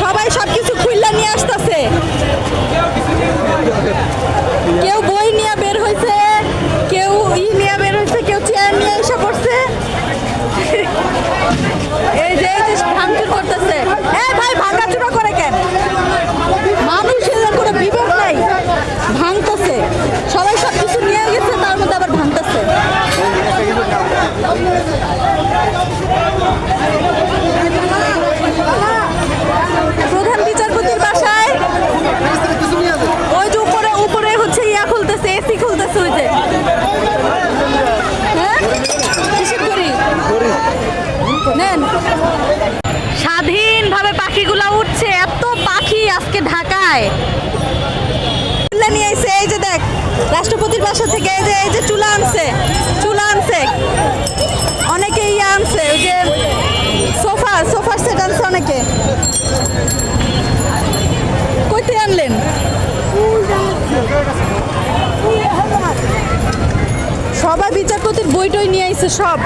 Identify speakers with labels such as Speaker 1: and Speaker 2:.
Speaker 1: সব
Speaker 2: দেখেন। স্বাধীনভাবে পাখিগুলা উঠছে, এত পাখি আজকে ঢাকায়। নিয়ে এসে এই যে দেখ, রাষ্ট্রপতির বাসা থেকে এই যে এই যে চুলা আনছে চুলা আনছে। অনেকে ইয়ে আনছে, ওই যে সোফা সোফার সেট আনছে অনেকে। কইতে আনলেন? সবাই বিচারপতির বইটই নিয়ে আইছে সব।